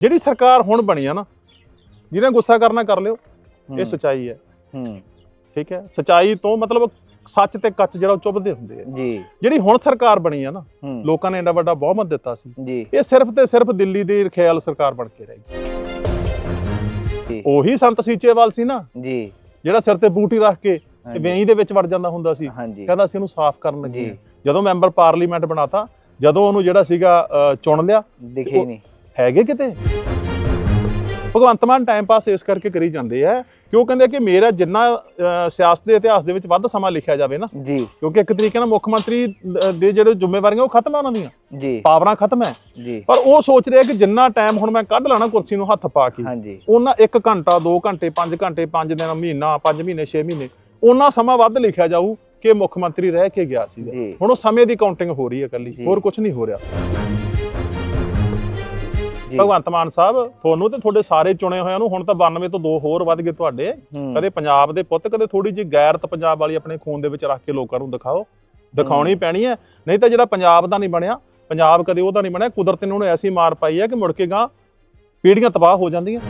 ਜਿਹੜੀ ਸਰਕਾਰ ਹੁਣ ਬਣੀ ਆ ਨਾ ਜਿਹਨੇ ਗੁੱਸਾ ਕਰਨਾ ਕਰ ਲਿਓ ਇਹ ਸਚਾਈ ਹੈ। ਹੂੰ। ਠੀਕ ਹੈ? ਸਚਾਈ ਤੋਂ ਮਤਲਬ ਸੱਚ ਤੇ ਕੱਚ ਜਿਹੜਾ ਉਹ ਚੁੱਭਦੇ ਹੁੰਦੇ ਆ। ਜੀ। ਜਿਹੜੀ ਹੁਣ ਸਰਕਾਰ ਬਣੀ ਆ ਨਾ ਲੋਕਾਂ ਨੇ ਐਡਾ ਵੱਡਾ ਬਹੁਮਤ ਦਿੱਤਾ ਸੀ। ਇਹ ਸਿਰਫ ਤੇ ਸਿਰਫ ਦਿੱਲੀ ਦੀ ਖਿਆਲ ਸਰਕਾਰ ਬਣ ਕੇ ਰਹੀ। ਉਹੀ ਸੰਤ ਸੀਚੇਵਾਲ ਸੀ ਨਾ ਜੀ। ਜਿਹੜਾ ਸਿਰ ਤੇ ਬੂਟੀ ਰੱਖ ਕੇ ਤੇ ਵੇਈ ਦੇ ਵਿੱਚ ਵੜ ਜਾਂਦਾ ਹੁੰਦਾ ਸੀ ਕਹਿੰਦਾ ਸੀ ਇਹਨੂੰ ਸਾਫ਼ ਕਰਨ ਲੱਗੇ। ਜਦੋਂ ਮੈਂਬਰ ਪਾਰਲੀਮੈਂਟ ਬਣਾਤਾ ਜਦੋਂ ਉਹਨੂੰ ਜਿਹੜਾ ਸੀਗਾ ਚੁਣ ਲਿਆ ਦਿਖੇ ਨਹੀਂ। ਹੈਗੇ ਕਿਤੇ? ਭਗਵੰਤ ਮਾਨ ਟਾਈਮ ਪਾਸ ਇਸ ਕਰਕੇ ਕਰੀ ਜਾਂਦੇ ਆ ਕਿਉਂ ਕਹਿੰਦੇ ਕਿ ਮੇਰਾ ਜਿੰਨਾ ਸਿਆਸਤ ਦੇ ਇਤਿਹਾਸ ਦੇ ਵਿੱਚ ਵੱਧ ਸਮਾਂ ਲਿਖਿਆ ਜਾਵੇ ਨਾ ਜੀ। ਕਿਉਂਕਿ ਇੱਕ ਤਰੀਕੇ ਨਾਲ ਮੁੱਖ ਮੰਤਰੀ ਦ- ਜਿਹੜੇ ਜ਼ਿੰਮੇਵਾਰੀਆਂ ਉਹ ਖਤਮ ਹੈ ਉਹਨਾਂ ਦੀਆਂ। ਜੀ। ਪਾਵਰਾਂ ਖਤਮ ਹੈ। ਜੀ। ਪਰ ਉਹ ਸੋਚ ਰਿਹਾ ਕਿ ਜਿੰਨਾ ਟਾਈਮ ਹੁਣ ਮੈਂ ਕੱਢ ਲੈਣਾ ਕੁਰਸੀ ਨੂੰ ਹੱਥ ਪਾ ਕੇ ਉਹਨਾਂ 1 ਘੰਟਾ 2 ਘੰਟੇ 5 ਘੰਟੇ 5 ਦਿਨ ਮਹੀਨਾ 5 ਮਹੀਨੇ 6 ਮਹੀਨੇ ਉਹਨਾਂ ਸਮਾਂ ਵੱਧ ਲਿਖਿਆ ਜਾਊ ਕਿ ਮੁੱਖ ਮੰਤਰੀ ਰਹਿ ਕੇ ਗਿਆ ਜੀ। ਹੁਣ ਉਹ ਸਮੇਂ ਦੀ ਕਾਊਂਟਿੰਗ ਹੋ ਰਹੀ ਹੈ ਇਕੱਲੀ ਜੀ। ਹੋਰ ਕੁਝ ਨਹੀਂ ਹੋ ਰਿਹਾ। ਭਗਵੰਤ ਮਾਨ ਸਾਹਿਬ ਤੁਹਾਨੂੰ ਤੇ ਤੁਹਾਡੇ ਸਾਰੇ ਚੁਣੇ ਹੋਇਆਂ ਨੂੰ ਹੁਣ ਤਾਂ 92 ਤੋਂ ਦੋ ਹੋਰ ਵੱਧ ਗਏ ਤੁਹਾਡੇ। ਕਦੇ ਪੰਜਾਬ ਦੇ ਪੁੱਤ ਕਦੇ ਥੋੜੀ ਜਿਹੀ ਗੈਰਤ ਪੰਜਾਬ ਵਾਲੀ ਆਪਣੇ ਖੂਨ ਦੇ ਵਿੱਚ ਰੱਖ ਕੇ ਲੋਕਾਂ ਨੂੰ ਦਿਖਾਓ। ਦਿਖਾਉਣੀ ਪੈਣੀ ਹੈ। ਨਹੀਂ ਤਾਂ ਜਿਹੜਾ ਪੰਜਾਬ ਦਾ ਨਹੀਂ ਬਣਿਆ ਪੰਜਾਬ ਕਦੇ ਉਹਦਾ ਨਹੀਂ ਬਣਿਆ। ਕੁਦਰਤ ਨੇ ਉਹਨੂੰ ਐਸੀ ਮਾਰ ਪਾਈ ਹੈ ਕਿ ਮੁੜ ਕੇ ਗਾਂ ਪੀੜ੍ਹੀਆਂ ਤਬਾਹ ਹੋ ਜਾਂਦੀਆਂ।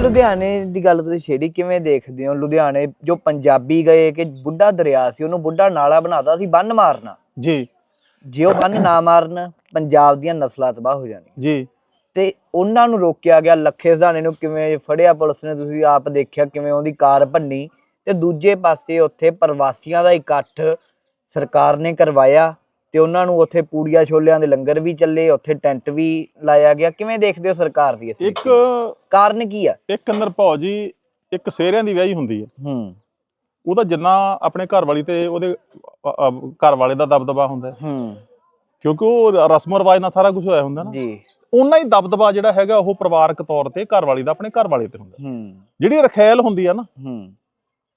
ਲੁਧਿਆਣੇ ਦੀ ਗੱਲ ਤੁਸੀਂ ਛੇੜੀ ਕਿਵੇਂ ਦੇਖਦੇ ਹੋ? ਲੁਧਿਆਣੇ ਜੋ ਪੰਜਾਬੀ ਗਏ ਕਿ ਬੁੱਢਾ ਦਰਿਆ ਸੀ ਉਹਨੂੰ ਬੁੱਢਾ ਨਾਲਾ ਬਣਾਤਾ ਸੀ ਬੰਨ ਮਾਰਨਾ। ਜੀ। ਜੇ ਉਹ ਬੰਨ ਨਾ ਮਾਰਨ ਪੰਜਾਬ ਦੀਆਂ ਨਸਲਾਂ ਤਬਾਹ ਹੋ ਜਾਣੀਆਂ। ਜੀ। ਤੇ ਉਹਨਾਂ ਨੂੰ ਰੋਕਿਆ ਗਿਆ ਲੱਖੇ ਸਧਾਣੇ ਨੂੰ ਕਿਵੇਂ ਫੜਿਆ ਪੁਲਿਸ ਨੇ ਤੁਸੀਂ ਆਪ ਦੇਖਿਆ ਕਿਵੇਂ ਉਹਦੀ ਕਾਰ ਭੰਨੀ। ਤੇ ਦੂਜੇ ਪਾਸੇ ਉੱਥੇ ਪ੍ਰਵਾਸੀਆਂ ਦਾ ਇਕੱਠ ਸਰਕਾਰ ਨੇ ਕਰਵਾਇਆ ਤੇ ਉਹਨਾਂ ਨੂੰ ਉੱਥੇ ਪੂੜੀਆਂ ਛੋਲਿਆਂ ਦੇ ਲੰਗਰ ਵੀ ਚੱਲੇ ਉੱਥੇ ਟੈਂਟ ਵੀ ਲਾਇਆ ਗਿਆ। ਕਿਵੇਂ ਦੇਖਦੇ ਹੋ ਸਰਕਾਰ ਦੀ ਇੱਕ ਕਾਰਨ ਕੀ ਆ? ਇੱਕ ਨਰਭੌ ਜੀ ਇੱਕ ਸੇਰਿਆਂ ਦੀ ਵਿਆਹੀ ਹੁੰਦੀ ਹੈ ਹੂੰ। ਉਹਦਾ ਜਿੰਨਾ ਆਪਣੇ ਘਰ ਵਾਲੀ ਤੇ ਉਹਦੇ ਘਰ ਵਾਲੇ ਦਾ ਦਬਦਬਾ ਹੁੰਦਾ ਹੈ। ਹੂੰ। ਕਿਉਂਕਿ ਉਹ ਰਸਮ ਰਿਵਾਜ ਨਾਲ ਸਾਰਾ ਕੁਝ ਹੋਇਆ ਹੁੰਦਾ ਨਾ। ਜੀ। ਉਹਨਾਂ ਹੀ ਦਬਦਬਾ ਜਿਹੜਾ ਹੈਗਾ ਉਹ ਪਰਿਵਾਰਕ ਤੌਰ ਤੇ ਘਰ ਵਾਲੀ ਦਾ ਆਪਣੇ ਘਰ ਵਾਲੇ ਤੇ ਹੁੰਦਾ। ਹੂੰ। ਜਿਹੜੀ ਰਖੈਲ ਹੁੰਦੀ ਆ ਨਾ। ਹੂੰ।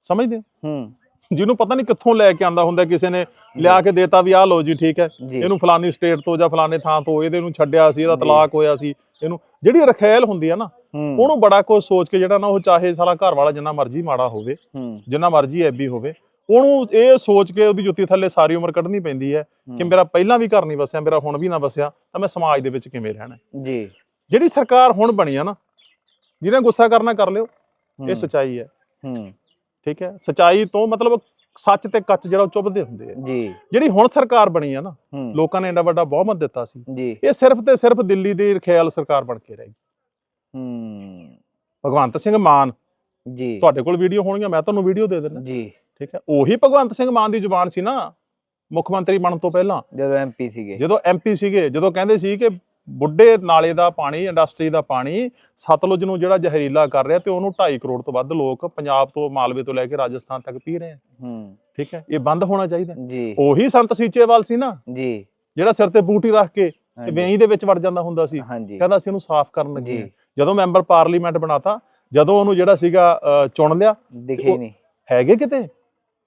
ਸਮਝਦੇ ਹੋ? ਜਿਹਨੂੰ ਪਤਾ ਨਹੀਂ ਕਿੱਥੋਂ ਲੈ ਕੇ ਆਂਦਾ ਹੁੰਦਾ ਕਿਸੇ ਨੇ ਲਿਆ ਕੇ ਦੇਤਾ ਵੀ ਆਹ ਲਓ ਜੀ ਠੀਕ ਹੈ। ਇਹਨੂੰ ਫਲਾਨੀ ਸਟੇਟ ਤੋਂ ਜਾਂ ਫਲਾਨੇ ਥਾਂ ਤੋਂ ਇਹਦੇ ਨੂੰ ਛੱਡਿਆ ਸੀ ਇਹਦਾ। ਤਲਾਕ ਹੋਇਆ ਸੀ ਇਹਨੂੰ ਜਿਹੜੀ ਰਖੈਲ ਹੁੰਦੀ ਆ ਨਾ ਉਹਨੂੰ ਬੜਾ ਕੁਝ ਸੋਚ ਕੇ ਜਿਹੜਾ ਨਾ ਉਹ ਚਾਹੇ ਸਾਲਾ ਘਰ ਵਾਲਾ ਜਿੰਨਾ ਮਰਜ਼ੀ ਮਾੜਾ ਹੋਵੇ ਜਿੰਨਾ ਮਰਜ਼ੀ ਐਬੀ ਹੋਵੇ ਉਹਨੂੰ ਇਹ ਸੋਚ ਕੇ ਉਹਦੀ ਜੁੱਤੀ ਥੱਲੇ ਸਾਰੀ ਉਮਰ ਕੱਢਣੀ ਪੈਂਦੀ ਹੈ ਕਿ ਮੇਰਾ ਪਹਿਲਾਂ ਵੀ ਘਰ ਨਹੀਂ ਵਸਿਆ ਮੇਰਾ ਹੁਣ ਵੀ ਨਾ ਵਸਿਆ ਤਾਂ ਮੈਂ ਸਮਾਜ ਦੇ ਵਿੱਚ ਕਿਵੇਂ ਰਹਿਣਾ। ਜੀ। ਜਿਹੜੀ ਸਰਕਾਰ ਹੁਣ ਬਣੀ ਆ ਨਾ ਜਿਹਨੇ ਗੁੱਸਾ ਕਰਨਾ ਕਰ ਲਿਓ ਇਹ ਸਚਾਈ ਹੈ। ਹੂੰ। ਠੀਕ ਹੈ? ਸਚਾਈ ਤੋਂ ਮਤਲਬ ਸੱਚ ਤੇ ਕੱਚ ਜਿਹੜਾ ਉਹ ਚੁੱਭਦੇ ਹੁੰਦੇ ਆ। ਜੀ। ਜਿਹੜੀ ਹੁਣ ਸਰਕਾਰ ਬਣੀ ਆ ਨਾ ਲੋਕਾਂ ਨੇ ਐਡਾ ਵੱਡਾ ਬਹੁਮਤ ਦਿੱਤਾ ਸੀ ਇਹ ਸਿਰਫ ਤੇ ਸਿਰਫ ਦਿੱਲੀ ਦੀ ਖਿਆਲ ਸਰਕਾਰ ਬਣ ਕੇ ਰਹੀ ਹੂੰ। ਭਗਵੰਤ ਸਿੰਘ ਮਾਨ। ਜੀ। ਤੁਹਾਡੇ ਕੋਲ ਵੀਡੀਓ ਹੋਣਗੀਆਂ ਮੈਂ ਤੁਹਾਨੂੰ ਵੀਡੀਓ ਦੇ ਦਿੰਦਾ। ਜੀ। ਠੀਕ ਹੈ? ਉਹੀ ਭਗਵੰਤ ਸਿੰਘ ਮਾਨ ਦੀ ਜ਼ੁਬਾਨ ਸੀ ਨਾ ਮੁੱਖ ਮੰਤਰੀ ਬਣਨ ਤੋਂ ਪਹਿਲਾਂ। ਜਦੋਂ ਐਮਪੀ ਸੀਗੇ। ਜਦੋਂ ਐਮਪੀ ਸੀਗੇ ਜਦੋਂ ਕਹਿੰਦੇ ਸੀ ਕਿ ਬੁੱਢੇ ਨਾਲੇ ਦਾ ਪਾਣੀ ਇੰਡਸਟਰੀ ਦਾ ਪਾਣੀ ਸਤਲੁਜ ਨੂੰ ਜਿਹੜਾ ਜ਼ਹਿਰੀਲਾ ਕਰ ਰਿਹਾ ਤੇ ਉਹਨੂੰ 2.5 ਕਰੋੜ ਤੋਂ ਵੱਧ ਲੋਕ ਪੰਜਾਬ ਤੋਂ ਮਾਲਵੇ ਤੋਂ ਲੈ ਕੇ ਰਾਜਸਥਾਨ ਤੱਕ ਪੀ ਰਹੇ ਆ। ਹੂੰ। ਠੀਕ ਹੈ? ਇਹ ਬੰਦ ਹੋਣਾ ਚਾਹੀਦਾ। ਜੀ। ਉਹੀ ਸੰਤ ਸੀਚੇਵਾਲ ਸੀ ਨਾ। ਜੀ। ਜਿਹੜਾ ਸਿਰ ਤੇ ਬੂਟੀ ਰੱਖ ਕੇ ਤੇ ਵੇਈ ਦੇ ਵਿੱਚ ਵੜ ਜਾਂਦਾ ਹੁੰਦਾ ਸੀ। ਕਹਿੰਦਾ ਸੀ ਇਹਨੂੰ ਸਾਫ਼ ਕਰਨ ਲੱਗੇ। ਜਦੋਂ ਮੈਂਬਰ ਪਾਰਲੀਮੈਂਟ ਬਣਾਤਾ ਜਦੋਂ ਉਹਨੂੰ ਜਿਹੜਾ ਸੀਗਾ ਚੁਣ ਲਿਆ ਦਿਖੇ ਨਹੀਂ। ਹੈਗੇ ਕਿਤੇ?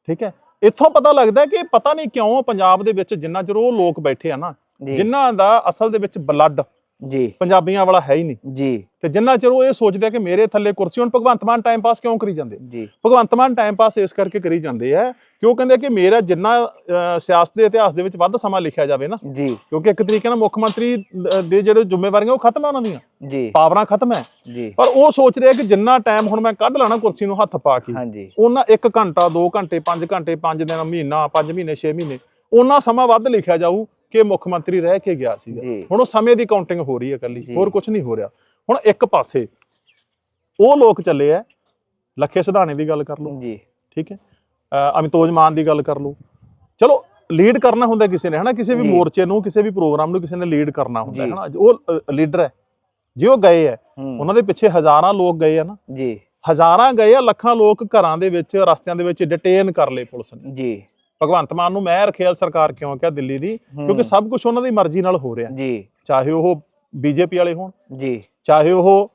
ਠੀਕ ਹੈ। ਇੱਥੋਂ ਪਤਾ ਲੱਗਦਾ ਕਿ ਪਤਾ ਨਹੀਂ ਕਿਉਂ ਪੰਜਾਬ ਦੇ ਵਿੱਚ ਜਿੰਨਾ ਚਿਰ ਉਹ ਲੋਕ ਬੈਠੇ ਆ ਨਾ ਜਿਨ੍ਹਾਂ ਦਾ ਅਸਲ ਦੇ ਵਿੱਚ ਬਲੱਡ ਜੀ। ਪੰਜਾਬੀਆਂ ਵਾਲਾ ਹੈ ਹੀ ਨਹੀਂ। ਜੀ। ਤੇ ਜਿੰਨਾ ਚਿਰ ਉਹ ਇਹ ਸੋਚਦੇ ਆ ਕਿ ਮੇਰੇ ਥੱਲੇ ਕੁਰਸੀ ਹੁਣ ਭਗਵੰਤ ਮਾਨ ਟਾਈਮ ਪਾਸ ਕਿਉਂ ਕਰੀ ਜਾਂਦੇ? ਜੀ। ਭਗਵੰਤ ਮਾਨ ਟਾਈਮ ਪਾਸ ਇਸ ਕਰਕੇ ਕਰੀ ਜਾਂਦੇ ਆ ਕਿਉਂ ਕਹਿੰਦੇ ਕਿ ਮੇਰਾ ਜਿੰਨਾ ਸਿਆਸਤ ਦੇ ਇਤਿਹਾਸ ਦੇ ਵਿੱਚ ਵੱਧ ਸਮਾਂ ਲਿਖਿਆ ਜਾਵੇ ਨਾ ਜੀ। ਕਿਉਂਕਿ ਇੱਕ ਤਰੀਕੇ ਨਾਲ ਮੁੱਖ ਮੰਤਰੀ ਦ- ਦੇ ਜਿਹੜੇ ਜ਼ਿੰਮੇਵਾਰੀਆਂ ਉਹ ਖਤਮ ਹੈ ਉਹਨਾਂ ਦੀਆਂ। ਜੀ। ਪਾਵਰਾਂ ਖਤਮ ਹੈ। ਜੀ। ਪਰ ਉਹ ਸੋਚ ਰਿਹਾ ਕਿ ਜਿੰਨਾ ਟਾਈਮ ਹੁਣ ਮੈਂ ਕੱਢ ਲੈਣਾ ਕੁਰਸੀ ਨੂੰ ਹੱਥ ਪਾ ਕੇ ਉਹਨਾਂ 1 ਘੰਟਾ 2 ਘੰਟੇ 5 ਘੰਟੇ 5 ਦਿਨ ਮਹੀਨਾ 5 ਮਹੀਨੇ 6 ਮਹੀਨੇ ਉਹਨਾਂ ਸਮਾਂ ਵੱਧ ਲਿਖਿਆ ਜਾਊ ਕਿ ਮੁੱਖ ਮੰਤਰੀ ਰਹਿ ਕੇ ਗਿਆ ਸੀਗਾ। ਹੁਣ ਉਹ ਸਮੇਂ ਦੀ ਕਾਊਂਟਿੰਗ ਹੋ ਰਹੀ ਹੈ ਇਕੱਲੀ ਜੀ। ਹੋਰ ਕੁਝ ਨਹੀਂ ਹੋ ਰਿਹਾ। ਹੁਣ ਇੱਕ ਪਾਸੇ ਉਹ ਲੋਕ ਚੱਲੇ ਆ ਲੱਖੇ ਸਿਧਾਣੇ ਦੀ ਗੱਲ ਕਰ ਲਓ। ਜੀ। ਠੀਕ ਹੈ ਅਮਿਤੋਜ ਮਾਨ ਦੀ ਗੱਲ ਕਰ ਲਓ। ਚਲੋ ਲੀਡ ਕਰਨਾ ਹੁੰਦਾ ਕਿਸੇ ਨੇ ਹਨਾ? ਕਿਸੇ ਵੀ। ਮੋਰਚੇ ਨੂੰ ਕਿਸੇ ਵੀ ਪ੍ਰੋਗਰਾਮ ਨੂੰ ਕਿਸੇ ਨੇ ਲੀਡ ਕਰਨਾ ਹੁੰਦਾ। ਹਨਾ? ਉਹ ਲੀਡਰ ਹੈ ਜੇ ਉਹ ਗਏ ਹੈ ਹੂੰ, ਉਹਨਾਂ ਦੇ ਪਿੱਛੇ ਹਜ਼ਾਰਾਂ ਲੋਕ ਗਏ ਆ ਨਾ। ਜੀ। ਹਜ਼ਾਰਾਂ ਗਏ ਆ ਲੱਖਾਂ ਲੋਕ ਘਰਾਂ ਦੇ ਵਿੱਚ ਰਸਤਿਆਂ ਦੇ ਵਿੱਚ ਡਿਟੇਨ ਕਰ ਲਏ ਪੁਲਿਸ ਨੇ। ਜੀ। ਭਗਵੰਤ ਮਾਨ ਨੂੰ ਮੈਂ ਰਖੇਲ ਸਰਕਾਰ ਕਿਉਂ ਕਿਹਾ ਦਿੱਲੀ ਦੀ? ਕਿਉਂਕਿ ਸਭ ਕੁਝ ਉਹਨਾਂ ਦੀ ਮਰਜ਼ੀ ਨਾਲ ਹੋ ਰਿਹਾ। ਜੀ। ਚਾਹੇ ਉਹ ਬੀਜੇਪੀ ਵਾਲੇ ਹੋਣ। ਜੀ। ਚਾਹੇ ਉਹ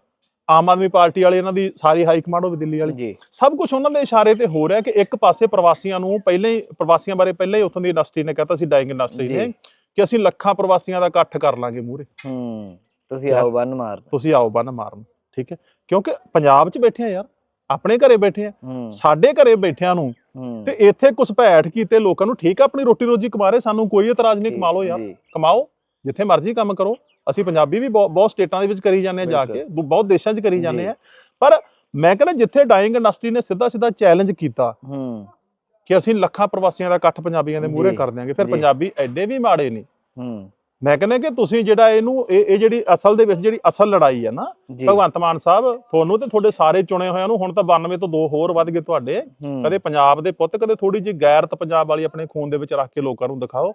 ਆਮ ਆਦਮੀ ਪਾਰਟੀ ਵਾਲੇ ਇਹਨਾਂ ਦੀ ਸਾਰੀ ਹਾਈ ਕਮਾਂਡ ਹੋਵੇ ਦਿੱਲੀ ਵਾਲੀ। ਜੀ। ਸਭ ਕੁਝ ਉਹਨਾਂ ਦੇ ਇਸ਼ਾਰੇ ਤੇ ਹੋ ਰਿਹਾ ਕਿ ਇੱਕ ਪਾਸੇ ਪ੍ਰਵਾਸੀਆਂ ਨੂੰ ਪਹਿਲਾਂ ਹੀ ਪ੍ਰਵਾਸੀਆਂ ਬਾਰੇ ਪਹਿਲਾਂ ਹੀ ਉੱਥੋਂ ਦੀ ਇੰਡਸਟਰੀ ਨੇ ਕਹਤਾ ਸੀ ਡਾਈਂਗ ਇੰਡਸਟਰੀ ਨੇ। ਕਿ ਅਸੀਂ ਲੱਖਾਂ ਪ੍ਰਵਾਸੀਆਂ ਦਾ ਇਕੱਠ ਕਰ ਲਾਂਗੇ ਮੂਰੇ ਹੂੰ। ਤੁਸੀਂ? ਆਓ ਬੰਨ ਮਾਰ ਤੁਸੀਂ ਆਓ ਬੰਨ ਮਾਰਨ ਠੀਕ ਹੈ? ਕਿਉਂਕਿ ਪੰਜਾਬ 'ਚ ਬੈਠੇ ਆ ਯਾਰ ਆਪਣੇ ਘਰੇ ਬੈਠੇ ਆ। ਸਾਡੇ ਘਰੇ ਬੈਠਿਆਂ ਨੂੰ ਤੇ ਇੱਥੇ ਘੁਸਪੈਠ ਕੀਤੇ ਲੋਕਾਂ ਨੂੰ ਠੀਕ ਆ ਆਪਣੀ ਰੋਟੀ ਰੋਜੀ ਕਮਾ ਰਹੇ? ਸਾਨੂੰ ਕੋਈ ਇਤਰਾਜ਼ ਨਹੀਂ ਕਮਾ ਲਓ ਯਾਰ। ਕਮਾਓ ਜਿੱਥੇ ਮਰਜ਼ੀ ਕੰਮ ਕਰੋ। ਅਸੀਂ ਪੰਜਾਬੀ ਵੀ ਬਹੁਤ ਸਟੇਟਾਂ ਦੇ ਵਿੱਚ ਕਰੀ ਜਾਂਦੇ ਆ ਜਾ ਕੇ। ਬਹੁਤ ਦੇਸ਼ਾਂ 'ਚ ਕਰੀ ਜਾਂਦੇ। ਆ। ਪਰ ਮੈਂ ਕਹਿੰਦਾ ਜਿੱਥੇ ਡਾਈਂਗ ਇੰਡਸਟਰੀ ਨੇ ਸਿੱਧਾ ਸਿੱਧਾ ਚੈਲੰਜ ਕੀਤਾ ਹੂੰ। ਕਿ ਅਸੀਂ ਲੱਖਾਂ ਪ੍ਰਵਾਸੀਆਂ ਦਾ ਇਕੱਠ ਪੰਜਾਬੀਆਂ ਦੇ ਮੂਹਰੇ ਕਰ ਦਿਆਂਗੇ। ਫਿਰ। ਪੰਜਾਬੀ ਐਡੇ ਵੀ ਮਾੜੇ ਨਹੀਂ ਹੂੰ। ਮੈਂ ਕਹਿੰਦਾ ਕਿ ਤੁਸੀਂ ਜਿਹੜਾ ਇਹਨੂੰ ਇਹ ਇਹ ਜਿਹੜੀ ਅਸਲ ਦੇ ਵਿੱਚ ਜਿਹੜੀ ਅਸਲ ਲੜਾਈ ਹੈ ਨਾ ਭਗਵੰਤ ਮਾਨ ਸਾਹਿਬ ਤੁਹਾਨੂੰ ਤੇ ਤੁਹਾਡੇ ਸਾਰੇ ਚੁਣੇ ਹੋਇਆਂ ਨੂੰ ਹੁਣ ਤਾਂ 92 ਤੋਂ ਦੋ ਹੋਰ ਵੱਧ ਗਏ ਤੁਹਾਡੇ। ਕਦੇ ਪੰਜਾਬ ਦੇ ਪੁੱਤ ਕਦੇ ਥੋੜੀ ਜਿਹੀ ਗੈਰਤ ਪੰਜਾਬ ਵਾਲੀ ਆਪਣੇ ਖੂਨ ਦੇ ਵਿੱਚ ਰੱਖ ਕੇ ਲੋਕਾਂ ਨੂੰ ਦਿਖਾਓ।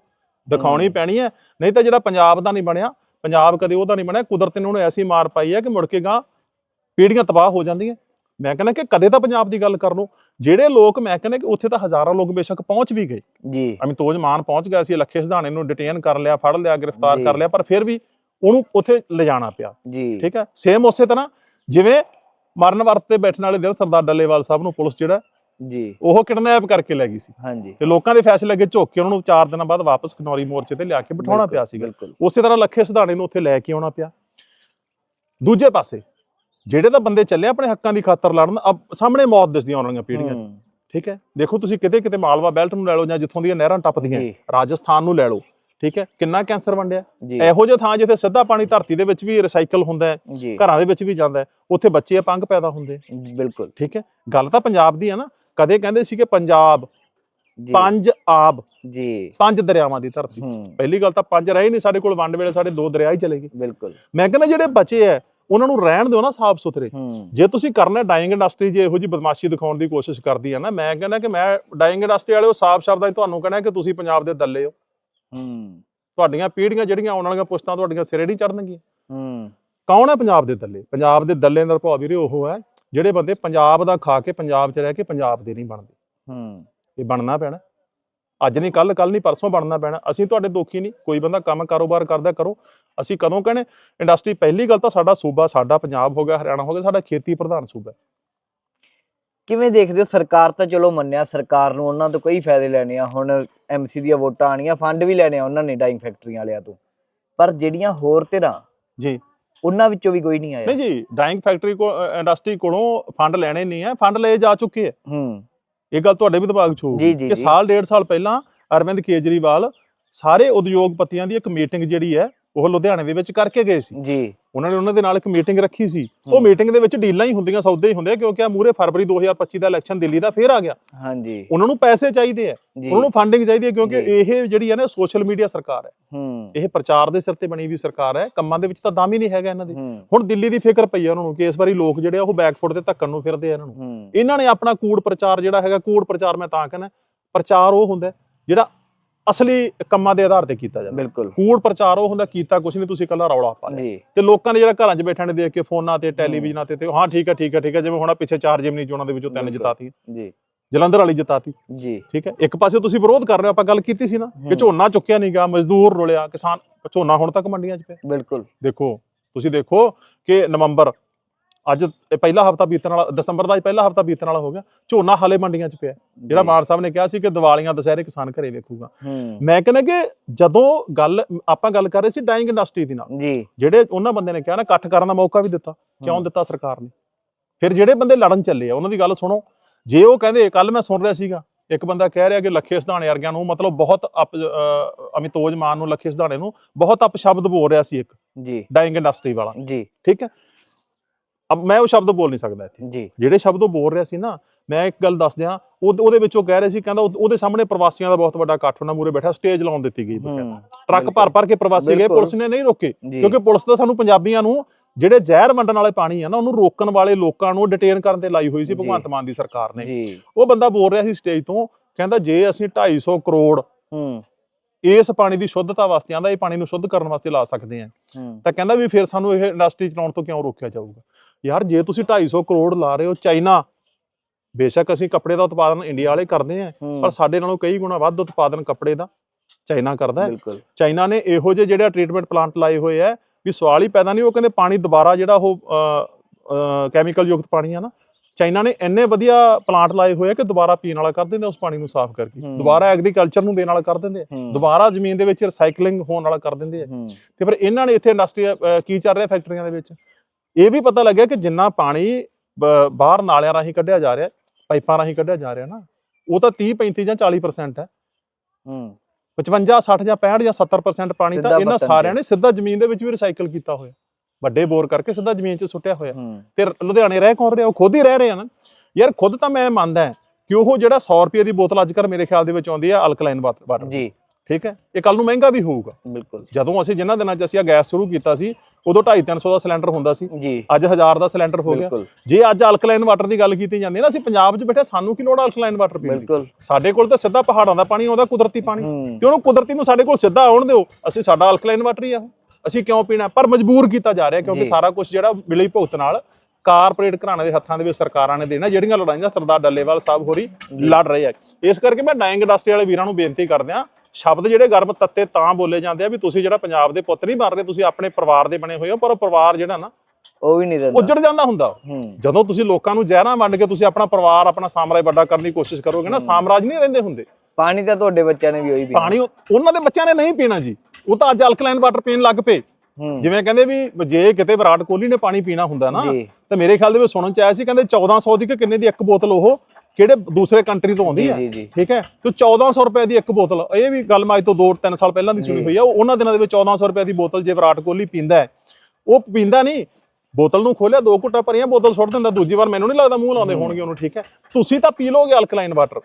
ਦਿਖਾਉਣੀ। ਪੈਣੀ ਹੈ। ਨਹੀਂ ਤਾਂ ਜਿਹੜਾ ਪੰਜਾਬ ਦਾ ਨਹੀਂ ਬਣਿਆ ਪੰਜਾਬ ਕਦੇ ਉਹਦਾ ਨਹੀਂ ਬਣਿਆ। ਕੁਦਰਤ ਨੇ ਉਹਨੂੰ ਐਸੀ ਮਾਰ ਪਾਈ ਹੈ ਕਿ ਮੁੜ ਕੇ ਗਾਂ ਪੀੜ੍ਹੀਆਂ ਤਬਾਹ ਹੋ ਜਾਂਦੀਆਂ। ਮੈਂ ਕਹਿੰਦਾ ਕਿ ਕਦੇ ਤਾਂ ਪੰਜਾਬ ਦੀ ਗੱਲ ਕਰ ਲਓ ਜਿਹੜੇ ਲੋਕ ਮੈਂ ਕਹਿੰਦਾ ਕਿ ਉੱਥੇ ਤਾਂ ਹਜ਼ਾਰਾਂ ਲੋਕ ਬੇਸ਼ੱਕ ਪਹੁੰਚ ਵੀ ਗਏ। ਜੀ। ਅਮਿਤੋਜ ਮਾਨ ਪਹੁੰਚ ਗਿਆ ਸੀ ਲੱਖੇ ਸਿਧਾਣੇ ਨੂੰ ਡਿਟੇਨ ਕਰ ਲਿਆ ਫੜ ਲਿਆ ਗ੍ਰਿਫਤਾਰ। ਕਰ ਲਿਆ ਪਰ ਫਿਰ ਵੀ ਉਹਨੂੰ ਉੱਥੇ ਲਿਜਾਣਾ ਪਿਆ। ਜੀ। ਠੀਕ ਹੈ? ਸੇਮ ਉਸੇ ਤਰ੍ਹਾਂ ਜਿਵੇਂ ਮਰਨ ਵਰਤ ਤੇ ਬੈਠਣ ਵਾਲੇ ਦਿਨ ਸਰਦਾਰ ਡੱਲੇਵਾਲ ਸਾਹਿਬ ਨੂੰ ਪੁਲਿਸ ਜਿਹੜਾ ਜੀ। ਉਹ ਕਿਡਨੈਪ ਕਰਕੇ ਲੈ ਗਈ ਸੀ। ਹਾਂਜੀ। ਤੇ ਲੋਕਾਂ ਦੇ ਫੈਸਲੇ ਅੱਗੇ ਝੁੱਕ ਕੇ ਉਹਨਾਂ ਨੂੰ 4 ਦਿਨਾਂ ਬਾਅਦ ਵਾਪਸ ਖਨੌਰੀ ਮੋਰਚੇ ਤੇ ਲਿਆ ਕੇ ਬਿਠਾਉਣਾ ਪਿਆ ਸੀਗਾ। ਬਿਲਕੁਲ। ਉਸੇ ਤਰ੍ਹਾਂ ਲੱਖੇ ਸਿਧਾਣੇ ਨੂੰ ਉੱਥੇ ਲੈ ਕੇ ਆਉਣਾ ਪਿਆ। ਦੂਜੇ ਪਾਸੇ ਜਿਹੜੇ ਤਾਂ ਬੰਦੇ ਚੱਲੇ ਆਪਣੇ ਹੱਕਾਂ ਦੀ ਖਾਤਰ ਲੜਨ ਅਬ ਸਾਹਮਣੇ ਮੌਤ ਦਿਸਦੀਆਂ ਆਉਣ ਵਾਲੀਆਂ ਪੀੜ੍ਹੀਆਂ। ਹੂੰ, ਠੀਕ ਹੈ? ਦੇਖੋ ਤੁਸੀਂ ਕਿਤੇ ਕਿਤੇ ਮਾਲਵਾ ਬੈਲਟ ਨੂੰ ਲੈ ਲਓ ਜਾਂ ਜਿੱਥੋਂ ਦੀਆਂ ਨਹਿਰਾਂ ਟੱਪਦੀਆਂ ਜੀ। ਰਾਜਸਥਾਨ ਨੂੰ ਲੈ ਲਓ। ਠੀਕ ਹੈ? ਕਿੰਨਾ ਕੈਂਸਰ ਵੰਡਿਆ? ਜੀ। ਇਹੋ ਜਿਹੇ ਥਾਂ ਜਿੱਥੇ ਸਿੱਧਾ ਪਾਣੀ ਧਰਤੀ ਦੇ ਵਿੱਚ ਵੀ ਰਿਸਾਈਕਲ ਹੁੰਦਾ ਹੈ ਜੀ। ਘਰਾਂ ਦੇ ਵਿੱਚ ਵੀ ਜਾਂਦਾ ਹੈ ਉੱਥੇ ਬੱਚੇ ਅਪੰਗ ਪੈਦਾ ਹੁੰਦੇ ਆ, ਬਿਲਕੁਲ। ਠੀਕ ਹੈ? ਗੱਲ ਤਾਂ ਪੰਜਾਬ ਦੀ ਹੈ ਨਾ। ਕਦੇ ਕਹਿੰਦੇ ਸੀ ਕਿ ਪੰਜਾਬ ਜੀ। ਪੰਜ ਆਬ ਜੀ। ਪੰਜ ਦਰਿਆਵਾਂ ਦੀ ਧਰਤੀ। ਹੂੰ। ਪਹਿਲੀ ਗੱਲ ਤਾਂ ਪੰਜ ਰਹੇ ਨਹੀਂ ਸਾਡੇ ਕੋਲ ਵੰਡ ਵੇਲੇ ਸਾਡੇ ਦੋ ਦਰਿਆ ਹੀ ਚਲੇ ਗਏ। ਬਿਲਕੁਲ। ਮੈਂ ਕਹਿੰਦਾ ਜਿਹੜੇ ਬਚੇ ਐ ਉਹਨਾਂ ਨੂੰ ਰਹਿਣ ਦਿਓ ਨਾ ਸਾਫ਼ ਸੁਥਰੇ। ਜੇ ਤੁਸੀਂ ਕਰਨਾ ਡਾਈਂਗ ਇੰਡਸਟਰੀ ਜੇ ਇਹੋ ਜੀ ਬਦਮਾਸ਼ੀ ਦਿਖਾਉਣ ਦੀ ਕੋਸ਼ਿਸ਼ ਕਰਦੀ ਹੈ ਨਾ ਮੈਂ ਕਹਿੰਦਾ ਕਿ ਮੈਂ ਡਾਈਂਗ ਇੰਡਸਟਰੀ ਵਾਲਿਓ ਸਾਫ਼ ਸ਼ਬਦਾਂ 'ਚ ਤੁਹਾਨੂੰ ਕਹਿਣਾ ਕਿ ਤੁਸੀਂ ਪੰਜਾਬ ਦੇ ਦੱਲੇ ਹੋ। ਹੂੰ। ਤੁਹਾਡੀਆਂ ਪੀੜ੍ਹੀਆਂ ਜਿਹੜੀਆਂ ਆਉਣ ਵਾਲੀਆਂ ਪੁਸਤਾਂ ਤੁਹਾਡੀਆਂ ਸਿਰੇ ਨਹੀਂ ਚੜਨਗੀਆਂ ਹੂੰ। ਕੌਣ ਹੈ ਪੰਜਾਬ ਦੇ ਦੱਲੇ? ਪੰਜਾਬ ਦੇ ਦੱਲੇ ਦਾ ਭਾਵ ਵੀਰੇ ਉਹ ਹੈ ਜਿਹੜੇ ਬੰਦੇ ਪੰਜਾਬ ਦਾ ਖਾ ਕੇ ਪੰਜਾਬ 'ਚ ਰਹਿ ਕੇ ਪੰਜਾਬ ਦੇ ਨਹੀਂ ਬਣਦੇ। ਹੂੰ। ਇਹ ਬਣਨਾ ਪੈਣਾ। ਅੱਜ ਨਹੀਂ ਕੱਲ ਕੱਲ ਨਹੀਂ ਪਰਸੋਂ ਬਣਨਾ ਪੈਣਾ। ਅਸੀਂ ਤੁਹਾਡੇ ਦੋਖੀ ਨਹੀਂ। ਕੋਈ ਬੰਦਾ ਕੰਮ ਕਾਰੋਬਾਰ ਕਰਦਾ ਕਰੋ। ਅਸੀਂ ਕਦੋਂ ਕਹਿੰਦੇ ਇੰਡਸਟਰੀ ਪਹਿਲੀ ਗੱਲ ਤਾਂ ਸਾਡਾ ਸੂਬਾ ਸਾਡਾ ਪੰਜਾਬ ਹੋ ਗਿਆ ਹਰਿਆਣਾ ਹੋ ਗਿਆ ਸਾਡਾ ਖੇਤੀ ਪ੍ਰਧਾਨ ਸੂਬਾ। ਕਿਵੇਂ ਦੇਖਦੇ ਹੋ? ਸਰਕਾਰ ਤਾਂ ਚਲੋ ਮੰਨਿਆ ਸਰਕਾਰ ਨੂੰ ਉਹਨਾਂ ਤੋਂ ਕੋਈ ਫਾਇਦੇ ਲੈਣੇ ਆ। ਹੁਣ ਐਮਸੀ ਦੀਆਂ ਵੋਟਾਂ ਆਣੀਆਂ ਫੰਡ ਵੀ ਲੈਣੇ ਆ ਉਹਨਾਂ ਨੇ ਡਾਈਂਗ ਫੈਕਟਰੀਆਂ ਵਾਲਿਆਂ ਤੋਂ। ਪਰ ਜਿਹੜੀਆਂ ਹੋਰ ਧਿਰਾਂ ਜੀ। ਉਹਨਾਂ ਵਿੱਚੋਂ ਵੀ ਕੋਈ ਨਹੀਂ ਆਇਆ। ਨਹੀਂ ਜੀ ਡਾਈਂਗ ਫੈਕਟਰੀ ਕੋ ਇੰਡਸਟਰੀ ਕੋਲੋਂ ਫੰਡ ਲੈਣੇ ਨਹੀਂ ਹੈ ਫੰਡ ਲਏ ਜਾ ਚੁੱਕੇ ਹੈ ਹੂੰ। ਇਹ ਗੱਲ ਤੁਹਾਡੇ ਵੀ ਦਿਮਾਗ 'ਚ ਹੋਊਗੀ ਕਿ। ਸਾਲ ਡੇਢ ਸਾਲ ਪਹਿਲਾਂ ਅਰਵਿੰਦ ਕੇਜਰੀਵਾਲ ਸਾਰੇ ਉਦਯੋਗਪਤੀਆਂ ਦੀ ਇੱਕ ਮੀਟਿੰਗ ਜਿਹੜੀ ਹੈ ਉਹ ਲੁਧਿਆਣੇ ਦੇ ਵਿੱਚ ਕਰਕੇ ਗਏ ਸੀ। ਜੀ। ਉਹਨਾਂ ਨੇ ਉਹਨਾਂ ਦੇ ਨਾਲ ਇੱਕ ਮੀਟਿੰਗ ਰੱਖੀ ਸੀ। ਉਹ। ਮੀਟਿੰਗ ਦੇ ਵਿੱਚ ਡੀਲਾਂ ਹੀ ਹੁੰਦੀਆਂ ਸੌਦੇ ਹੀ ਹੁੰਦੇ ਆ ਕਿਉਂਕਿ ਆ ਮੂਰੇ ਫਰਵਰੀ 2025 ਦਾ ਇਲੈਕਸ਼ਨ ਦਿੱਲੀ ਦਾ ਫੇਰ ਆ ਗਿਆ। ਹਾਂਜੀ। ਉਹਨਾਂ ਨੂੰ ਪੈਸੇ ਚਾਹੀਦੇ ਆ। ਉਹਨਾਂ ਨੂੰ ਫੰਡਿੰਗ ਚਾਹੀਦੀ ਹੈ ਕਿਉਂਕਿ। ਇਹ ਜਿਹੜੀ ਹੈ ਨਾ ਸੋਸ਼ਲ ਮੀਡੀਆ ਸਰਕਾਰ ਹੈ। ਹੂੰ। ਇਹ ਪ੍ਰਚਾਰ ਦੇ ਸਿਰ ਤੇ ਬਣੀ ਵੀ ਸਰਕਾਰ ਹੈ ਕੰਮਾਂ ਦੇ ਵਿੱਚ ਤਾਂ ਦਮ ਹੀ ਨਹੀਂ ਹੈਗਾ ਇਹਨਾਂ ਦੇ। ਹੁਣ ਦਿੱਲੀ ਦੀ ਫਿਕਰ ਪਈ ਆ ਉਹਨਾਂ ਨੂੰ ਕਿ ਇਸ ਵਾਰੀ ਲੋਕ ਜਿਹੜੇ ਆ ਉਹ ਬੈਕਫੁੱਟ ਤੇ ਧੱਕਣ ਨੂੰ ਫਿਰਦੇ ਆ ਇਹਨਾਂ ਨੂੰ। ਇਹਨਾਂ ਨੇ ਆਪਣਾ ਕੂੜ ਪ੍ਰਚਾਰ ਜਿਹੜਾ ਹੈਗਾ ਕੂੜ ਪ੍ਰਚਾਰ ਮੈਂ ਤਾਂ ਕਹਿੰਦਾ ਪ੍ਰਚਾਰ ਉਹ ਹੁੰਦਾ ਜਿਹੜਾ ਅਸਲੀ ਕੰਮਾਂ ਦੇ ਆਧਾਰ ਤੇ ਕੀਤਾ ਜਾਂਦਾ। ਬਿਲਕੁਲ। ਕੂੜ ਪ੍ਰਚਾਰ ਉਹ ਹੁੰਦਾ ਕੀਤਾ ਕੁਛ ਨਹੀਂ ਤੁਸੀਂ ਕੱਲਾ ਰੌਲਾ ਪਾ ਲਿਆ। ਤੇ ਲੋਕਾਂ ਨੇ ਜਿਹੜਾ ਘਰਾਂ 'ਚ ਬੈਠਿਆਂ ਨੇ ਦੇਖ ਕੇ ਫੋਨਾਂ ਤੇ ਟੈਲੀਵਿਜ਼ਨਾਂ ਤੇ ਤੇ ਹਾਂ ਠੀਕ ਹੈ ਠੀਕ ਹੈ ਠੀਕ ਹੈ ਜਿਵੇਂ ਹੁਣ ਪਿੱਛੇ ਚਾਰ ਜਿਮਨੀ ਚੋਣਾਂ ਦੇ ਵਿੱਚੋਂ ਤਿੰਨ। ਜਿਤਾਤੀ। ਜੀ। ਜਲੰਧਰ ਵਾਲੀ ਜਿਤਾਤੀ। ਜੀ। ਠੀਕ ਹੈ? ਇੱਕ ਪਾਸੇ ਤੁਸੀਂ ਵਿਰੋਧ ਕਰ ਰਹੇ ਹੋ ਆਪਾਂ ਗੱਲ ਕੀਤੀ ਸੀ ਨਾ ਕਿ। ਝੋਨਾ ਚੁੱਕਿਆ ਨਹੀਂਗਾ ਮਜ਼ਦੂਰ ਰੁਲਿਆ ਕਿਸਾਨ ਝੋਨਾ ਹੁਣ ਤੱਕ ਮੰਡੀਆਂ 'ਚ ਪਿਆ। ਬਿਲਕੁਲ। ਦੇਖੋ ਤੁਸੀਂ ਦੇਖੋ ਕਿ ਨਵੰਬਰ ਅੱਜ ਪਹਿਲਾ ਹਫਤਾ ਬੀਤਣ ਵਾਲਾ ਦਸੰਬਰ ਦਾ ਪਹਿਲਾ ਹਫਤਾ ਬੀਤਣ ਵਾਲਾ ਹੋ ਗਿਆ ਝੋਨਾ ਹਾਲੇ ਮੰਡੀਆਂ 'ਚ ਪਿਆ ਜਿਹੜਾ। ਮਾਨ ਸਾਹਿਬ ਨੇ ਕਿਹਾ ਸੀ ਕਿ ਦੀਵਾਲੀਆਂ ਦੁਸਹਿਰੇ ਕਿਸਾਨ ਘਰੇ ਵੇਖੂਗਾ। ਮੈਂ ਕਹਿੰਦਾ ਕਿ ਜਦੋਂ ਗੱਲ ਆਪਾਂ ਗੱਲ ਕਰ ਰਹੇ ਸੀ ਡਾਈਂਗ ਇੰਡਸਟਰੀ ਦੀ ਨਾਲ। ਜਿਹੜੇ ਉਹਨਾਂ ਬੰਦੇ ਨੇ ਕਿਹਾ ਨਾ ਇਕੱਠ ਕਰਨ ਦਾ ਮੌਕਾ ਵੀ ਦਿੱਤਾ ਕਿਉਂ। ਦਿੱਤਾ ਸਰਕਾਰ ਨੇ? ਫਿਰ ਜਿਹੜੇ ਬੰਦੇ ਲੜਨ ਚੱਲੇ ਆ ਉਹਨਾਂ ਦੀ ਗੱਲ ਸੁਣੋ। ਜੇ ਉਹ ਕਹਿੰਦੇ ਕੱਲ ਮੈਂ ਸੁਣ ਰਿਹਾ ਸੀਗਾ ਇੱਕ ਬੰਦਾ ਕਹਿ ਰਿਹਾ ਕਿ ਲੱਖੇ ਸਿਧਾਣੇ ਵਰਗਿਆਂ ਨੂੰ ਮਤਲਬ ਬਹੁਤ ਅਮਿਤੋਜ ਮਾਨ ਨੂੰ ਲੱਖੇ ਸਿਧਾਣੇ ਨੂੰ ਬਹੁਤ ਅਪ ਸ਼ਬਦ ਬੋਲ ਰਿਹਾ ਸੀ ਇੱਕ। ਜੀ। ਡਾਈਂਗ ਇੰਡਸਟਰੀ ਵਾਲਾ। ਜੀ। ਠੀਕ ਹੈ? ਅਬ ਮੈਂ ਉਹ ਸ਼ਬਦ ਬੋਲ ਨਹੀਂ ਸਕਦਾ ਇੱਥੇ। ਜੀ। ਜਿਹੜੇ ਸ਼ਬਦ ਉਹ ਬੋਲ ਰਿਹਾ ਸੀ ਨਾ ਮੈਂ ਇੱਕ ਗੱਲ ਦੱਸ ਦਿਆਂ ਉਹ- ਉਹਦੇ ਵਿੱਚ ਉਹ ਕਹਿ ਰਿਹਾ ਸੀ ਕਹਿੰਦਾ ਉਹ- ਉਹਦੇ ਸਾਹਮਣੇ ਪ੍ਰਵਾਸੀਆਂ ਦਾ ਬਹੁਤ ਵੱਡਾ ਇਕੱਠ ਉਹਨਾਂ ਮੂਰੇ ਬੈਠਾ ਸਟੇਜ ਲਾਉਣ ਦਿੱਤੀ ਗਈ ਟਰੱਕ ਭਰ ਭਰ ਕੇ ਪ੍ਰਵਾਸੀ ਗਏ। ਪੁਲਿਸ ਨੇ ਨਹੀਂ ਰੋਕੇ ਕਿਉਂਕਿ ਪੁਲਿਸ ਤਾਂ ਸਾਨੂੰ ਪੰਜਾਬੀਆਂ ਨੂੰ ਜਿਹੜੇ ਜ਼ਹਿਰ ਵੰਡਣ ਵਾਲੇ ਪਾਣੀ ਆ ਨਾ ਉਹਨੂੰ ਰੋਕਣ ਵਾਲੇ ਲੋਕਾਂ ਨੂੰ ਡਿਟੇਨ ਕਰਨ ਤੇ ਲਾਈ ਹੋਈ ਸੀ। ਭਗਵੰਤ ਮਾਨ ਦੀ ਸਰਕਾਰ ਨੇ। ਉਹ ਬੰਦਾ ਬੋਲ ਰਿਹਾ ਸੀ ਸਟੇਜ ਤੋਂ ਕਹਿੰਦਾ ਜੇ ਅਸੀਂ 250 ਕਰੋੜ ਇਸ ਪਾਣੀ ਦੀ ਸ਼ੁੱਧਤਾ ਵਾਸਤੇ ਆਂਦਾ ਇਹ ਪਾਣੀ ਨੂੰ ਸ਼ੁੱਧ ਕਰਨ ਵਾਸਤੇ ਲਾ ਸਕਦੇ ਆ ਤਾਂ ਕਹਿੰਦਾ ਵੀ ਫਿਰ ਸਾਨੂੰ ਇਹ ਇੰਡਸਟਰੀ ਚਲਾਉਣ ਤੋਂ ਕਿਉਂ ਰੋਕਿਆ ਜਾਊਗਾ? ਯਾਰ ਜੇ ਤੁਸੀਂ 250 ਕਰੋੜ ਲਾ ਰਹੇ ਹੋ ਚਾਈਨਾ ਬੇਸ਼ੱਕ ਅਸੀਂ ਕੱਪੜੇ ਦਾ ਉਤਪਾਦਨ ਇੰਡੀਆ ਵਾਲੇ ਕਰਦੇ ਆ ਪਰ ਸਾਡੇ ਨਾਲੋਂ ਕਈ ਗੁਣਾ ਵੱਧ ਉਤਪਾਦਨ ਕੱਪੜੇ ਦਾ ਚਾਈਨਾ ਕਰਦਾ ਹੈ। ਚਾਈਨਾ ਨੇ ਇਹੋ ਜਿਹੇ ਜਿਹੜੇ ਟ੍ਰੀਟਮੈਂਟ ਪਲਾਂਟ ਲਾਏ ਹੋਏ ਆ ਵੀ ਸਵਾਲ ਹੀ ਪੈਦਾ ਨਹੀਂ ਉਹ ਕਹਿੰਦੇ ਪਾਣੀ ਦੁਬਾਰਾ ਜਿਹੜਾ ਉਹ ਕੈਮੀਕਲ ਯੁਕਤ ਪਾਣੀ ਆ ਨਾ ਚਾਈਨਾ ਨੇ ਇੰਨੇ ਵਧੀਆ ਪਲਾਂਟ ਲਾਏ ਹੋਏ ਆ ਕਿ ਦੁਬਾਰਾ ਪੀਣ ਵਾਲਾ ਕਰ ਦਿੰਦੇ ਉਸ ਪਾਣੀ ਨੂੰ ਸਾਫ਼ ਕਰਕੇ। ਦੁਬਾਰਾ ਐਗਰੀਕਲਚਰ ਨੂੰ ਦੇਣ ਵਾਲਾ ਕਰ ਦਿੰਦੇ ਦੁਬਾਰਾ ਜ਼ਮੀਨ ਦੇ ਵਿੱਚ ਰਿਸਾਈਕਲਿੰਗ ਹੋਣ ਵਾਲਾ ਕਰ ਦਿੰਦੇ ਤੇ ਫਿਰ ਇਹਨਾਂ ਨੇ ਇੱਥੇ ਇੰਡਸਟਰੀ ਕੀ ਚੱਲ ਰਿਹਾ ਫੈਕਟਰੀਆਂ ਦੇ ਵਿੱਚ? ਇਹ ਵੀ ਪਤਾ ਲੱਗਿਆ ਕਿ ਜਿੰਨਾ ਪਾਣੀ ਬਾਹਰ ਨਾਲਿਆਂ ਰਾਹੀਂ ਕੱਢਿਆ ਜਾ ਰਿਹਾ ਪਾਈਪਾਂ ਰਾਹੀਂ ਕੱਢਿਆ ਜਾ ਰਿਹਾ ਨਾ ਉਹ ਤਾਂ 30 35 ਜਾਂ 40% ਹੈ। ਹੂੰ। 55 60 ਜਾਂ 65 ਜਾਂ 70% ਪਾਣੀ ਤਾਂ ਇਹਨਾਂ ਸਾਰਿਆਂ। ਨੇ ਸਿੱਧਾ ਜ਼ਮੀਨ ਦੇ ਵਿੱਚ ਵੀ ਰਿਸਾਈਕਲ ਕੀਤਾ ਹੋਇਆ। ਵੱਡੇ ਬੋਰ ਕਰਕੇ ਸਿੱਧਾ ਜ਼ਮੀਨ 'ਚ ਸੁੱਟਿਆ ਹੋਇਆ। ਤੇ ਲੁਧਿਆਣੇ ਰਹਿ ਕੌਣ ਰਿਹਾ? ਉਹ ਖੁਦ ਹੀ ਰਹਿ ਰਹੇ ਆ ਨਾ। ਯਾਰ ਖੁਦ ਤਾਂ ਮੈਂ ਮੰਨਦਾ ਕਿ ਉਹ ਜਿਹੜਾ 100 ਰੁਪਏ ਦੀ ਬੋਤਲ ਅੱਜ ਕੱਲ੍ਹ ਮੇਰੇ ਖਿਆਲ ਦੇ ਵਿੱਚ ਆਉਂਦੀ ਹੈ ਅਲਕਲਾਈਨ ਵਾਟਰ ਜੀ। ਠੀਕ ਹੈ? ਇਹ ਕੱਲ ਨੂੰ ਮਹਿੰਗਾ ਵੀ ਹੋਊਗਾ। ਬਿਲਕੁਲ। ਜਦੋਂ ਅਸੀਂ ਜਿਨ੍ਹਾਂ ਦਿਨਾਂ 'ਚ ਅਸੀਂ ਆ ਗੈਸ ਸ਼ੁਰੂ ਕੀਤਾ ਸੀ ਉਦੋਂ 250 300 ਦਾ ਸਿਲੰਡਰ ਹੁੰਦਾ ਸੀ। ਜੀ। ਅੱਜ 1000 ਦਾ ਸਿਲੰਡਰ ਹੋ ਗਿਆ। ਜੇ ਅੱਜ ਅਲਕਲਾਈਨ ਵਾਟਰ ਦੀ ਗੱਲ ਕੀਤੀ ਜਾਂਦੀ ਹੈ ਨਾ ਅਸੀਂ ਪੰਜਾਬ 'ਚ ਬੈਠੇ ਸਾਨੂੰ ਕੀ ਲੋੜ ਅਲਕਲਾਈਨ ਵਾਟਰ ਪੀਣ ਦੀ? ਸਾਡੇ ਕੋਲ ਤਾਂ ਸਿੱਧਾ ਪਹਾੜਾਂ ਦਾ ਪਾਣੀ ਆਉਂਦਾ ਕੁਦਰਤੀ ਪਾਣੀ। ਤੇ ਉਹਨੂੰ ਕੁਦਰਤੀ ਨੂੰ ਸਾਡੇ ਕੋਲ ਸਿੱਧਾ ਆਉਣ ਦਿਓ। ਅਸੀਂ ਸਾਡਾ ਅਲਕਲਾਈਨ ਵਾਟਰ ਹੀ ਆ। ਅਸੀਂ ਕਿਉਂ ਪੀਣਾ? ਪਰ ਮਜਬੂਰ ਕੀਤਾ ਜਾ ਰਿਹਾ ਕਿਉਂਕਿ। ਸਾਰਾ ਕੁਝ ਜਿਹੜਾ ਮਿਲੀ ਭੁਗਤ ਨਾਲ ਕਾਰਪੋਰੇਟ ਘਰਾਣੇ ਦੇ ਹੱਥਾਂ ਦੇ ਵਿੱਚ ਸਰਕਾਰਾਂ ਨੇ ਦੇਣਾ ਜਿਹੜੀਆਂ ਲੜਾਈਆਂ ਸਰਦਾਰ ਡੱਲੇਵਾਲ ਸਾਹਿਬ ਹੋਰੀ ਲੜ ਰਹੇ ਆ। ਇਸ ਕਰਕੇ ਮੈਂ ਡਾਇੰਗ ਇੰਡਸਟਰੀ ਵਾਲੇ ਵੀਰਾਂ ਨੂੰ ਬੇਨਤੀ ਕਰਦੇ ਆ ਸ਼ਬਦ ਜਿਹੜੇ ਗਰਮ ਤੱਤੇ ਤਾਂ ਬੋਲੇ ਜਾਂਦੇ ਆ ਵੀ ਤੁਸੀਂ ਜਿਹੜਾ ਪੰਜਾਬ ਦੇ ਪੁੱਤ ਨਹੀਂ ਬਣ ਰਹੇ ਤੁਸੀਂ ਆਪਣੇ ਪਰਿਵਾਰ ਦੇ ਬਣੇ ਹੋਏ ਹੋ ਪਰ ਉਹ ਪਰਿਵਾਰ ਜਿਹੜਾ ਨਾ ਉਹ ਵੀ ਨਹੀਂ ਰਹਿੰਦਾ। ਉੱਜੜ ਜਾਂਦਾ ਹੁੰਦਾ। ਜਦੋਂ ਤੁਸੀਂ ਲੋਕਾਂ ਨੂੰ ਜ਼ਹਿਰਾਂ ਵੰਡ ਕੇ ਤੁਸੀਂ ਆਪਣਾ ਪਰਿਵਾਰ ਆਪਣਾ ਸਾਮਰਾਜ ਵੱਡਾ ਕਰਨ ਦੀ ਕੋਸ਼ਿਸ਼ ਕਰੋਗੇ ਨਾ। ਸਾਮਰਾਜ ਨਹੀਂ ਰਹਿੰਦੇ ਹੁੰਦੇ। ਪਾਣੀ ਤਾਂ ਤੁਹਾਡੇ ਬੱਚਿਆਂ ਨੇ ਵੀ ਉਹੀ ਪੀਣਾ। ਪਾਣੀ ਉਹ- ਉਹਨਾਂ ਦੇ ਬੱਚਿਆਂ ਨੇ ਨਹੀਂ ਪੀਣਾ ਜੀ। ਉਹ ਤਾਂ ਅੱਜ ਅਲਕਲਾਈਨ ਵਾਟਰ ਪੀਣ ਲੱਗ ਪਏ। ਜਿਵੇਂ ਕਹਿੰਦੇ ਵੀ ਜੇ ਕਿਤੇ ਵਿਰਾਟ ਕੋਹਲੀ ਨੇ ਪਾਣੀ ਪੀਣਾ ਹੁੰਦਾ ਨਾ ਤਾਂ ਮੇਰੇ ਖਿਆਲ ਦੇ ਵਿੱਚ ਸੁਣਨ ਚ ਆਇਆ ਸੀ ਕਹਿੰਦੇ 1400 ਦੀ ਕਿ ਕਿੰਨੇ ਦੀ ਇੱਕ ਬੋਤਲ ਉਹ ਕਿਹੜੇ ਦੂਸਰੇ ਕੰਟਰੀ ਤੋਂ ਆਉਂਦੀ ਹੈ ਠੀਕ ਹੈ? ਤੇ 1400 ਰੁਪਏ ਦੀ ਇੱਕ ਬੋਤਲ ਇਹ ਵੀ ਗੱਲ ਮੈਂ ਅੱਜ ਤੋਂ 2-3 ਸਾਲ ਪਹਿਲਾਂ ਦੀ ਸੁਣੀ। ਹੋਈ ਆ ਉਹ- ਉਹਨਾਂ ਦਿਨਾਂ ਦੇ ਵਿੱਚ 1400 ਰੁਪਏ ਦੀ ਬੋਤਲ ਜੇ ਵਿਰਾਟ ਕੋਹਲੀ ਪੀਂਦਾ ਹੈ ਉਹ ਪੀਂਦਾ ਨਹੀਂ ਬੋਤਲ ਨੂੰ ਖੋਲਿਆ ਦੋ ਘੁੱਟਾਂ ਭਰੀਆਂ ਬੋਤਲ ਸੁੱਟ ਦਿੰਦਾ ਦੂਜੀ ਵਾਰ ਮੈਨੂੰ ਨਹੀਂ ਲੱਗਦਾ ਮੂੰਹ ਲਾਉਂਦੇ। ਹੋਣਗੇ ਉਹਨੂੰ ਠੀਕ ਹੈ? ਤੁਸੀਂ ਤਾਂ ਪੀ ਲੋਗੇ ਅਲਕਲਾਈਨ ਵਾਟਰ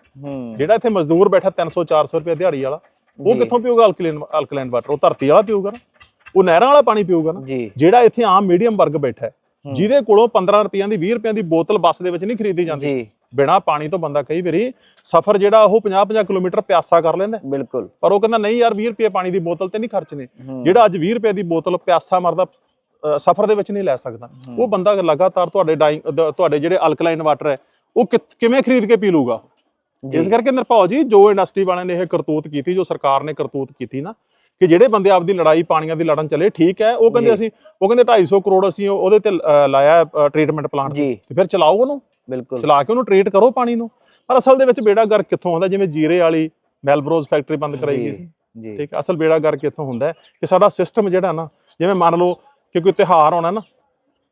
ਜਿਹੜਾ ਇੱਥੇ ਮਜ਼ਦੂਰ ਬੈਠਾ 300 400 ਰੁਪਏ ਦਿਹਾੜੀ ਵਾਲਾ ਉਹ ਕਿੱਥੋਂ ਪੀਊਗਾ ਅਲਕਲਾਈਨ ਅਲਕਲਾਈਨ ਵਾਟਰ ਉਹ ਧਰਤੀ ਵਾਲਾ ਪੀਊਗਾ ਨਾ? ਉਹ ਨਹਿਰਾਂ ਵਾਲਾ ਪਾਣੀ ਪੀਊਗਾ ਨਾ? ਜਿਹੜਾ ਇੱਥੇ ਆਮ ਮੀਡੀਅਮ ਵਰਗ ਬੈਠਾ। ਜਿਹਦੇ ਕੋਲੋਂ 15 ਰੁਪਈਆਂ ਦੀ 20 ਰੁਪਈਆਂ ਦੀ ਬੋਤਲ ਬੱਸ ਦੇ ਵਿੱਚ ਨਹੀਂ ਖਰੀਦੀ ਜਾਂਦੀ। ਬਿਨਾ ਪਾਣੀ ਤੋਂ ਬੰਦਾ ਕਈ ਵਾਰੀ ਸਫ਼ਰ ਜਿਹੜਾ ਉਹ 50-50 ਕਿਲੋਮੀਟਰ ਪਿਆਸਾ ਕਰ ਲੈਂਦਾ। ਬਿਲਕੁਲ। ਪਰ ਉਹ ਕਹਿੰਦਾ ਨਹੀਂ ਯਾਰ 20 ਰੁਪਏ ਪਾਣੀ ਦੀ ਬੋਤਲ ਤੇ ਨਹੀਂ ਖਰਚਨੇ ਜਿਹੜਾ ਅੱਜ 20 ਰੁਪਏ ਦੀ ਬੋਤਲ ਪਿਆਸਾ ਮਰਦਾ ਸਫ਼ਰ ਦੇ ਵਿੱਚ ਨਹੀਂ ਲੈ ਸਕਦਾ। ਉਹ ਬੰਦਾ ਲਗਾਤਾਰ ਤੁਹਾਡੇ ਤੁਹਾਡੇ ਜਿਹੜੇ ਅਲਕਲਾਈਨ ਵਾਟਰ ਹੈ ਉਹ ਕਿਵੇਂ ਖਰੀਦ ਕੇ ਪੀ ਲੂਗਾ? ਇਸ ਕਰਕੇ ਨਿਰਭਉ ਜੀ ਜੋ ਇੰਡਸਟਰੀ ਵਾਲਿਆਂ ਨੇ ਇਹ ਕਰਤੂਤ ਕੀਤੀ ਜੋ ਸਰਕਾਰ ਨੇ ਕਰਤੂਤ ਕੀਤੀ ਨਾ ਕਿ ਜਿਹੜੇ ਬੰਦੇ ਆਪਦੀ ਲੜਾਈ ਪਾਣੀਆਂ ਦੀ ਲੜਨ ਚੱਲੇ ਠੀਕ ਹੈ ਉਹ ਕਹਿੰਦੇ। ਅਸੀਂ ਉਹ ਕਹਿੰਦੇ 250 ਕਰੋੜ ਅਸੀਂ ਉਹ- ਉਹਦੇ ਤੇ ਲਾਇਆ ਟ੍ਰੀਟਮੈਂਟ ਪਲਾਂਟ ਤੇ ਫਿਰ ਚਲਾਓ ਉਹਨੂੰ। ਬਿਲਕੁਲ। ਚਲਾ ਕੇ ਉਹਨੂੰ ਟ੍ਰੀਟ ਕਰੋ ਪਾਣੀ ਨੂੰ। ਪਰ ਅਸਲ ਦੇ ਵਿੱਚ ਬੇੜਾ ਗਰ ਕਿੱਥੋਂ ਹੁੰਦਾ ਜਿਵੇਂ ਜੀਰੇ ਵਾਲੀ ਮੈਲਬਰੋਜ਼ ਫੈਕਟਰੀ ਬੰਦ ਕਰਾਈ ਗਈ ਸੀ। ਜੀ। ਠੀਕ ਹੈ ਅਸਲ ਬੇੜਾ ਗਰ ਕਿੱਥੋਂ ਹੁੰਦਾ ਕਿ ਸਾਡਾ ਸਿਸਟਮ ਜਿਹੜਾ ਨਾ ਜਿਵੇਂ ਮੰਨ ਲਓ ਕਿ ਕੋਈ ਤਿਹਾਰ ਆਉਣਾ ਨਾ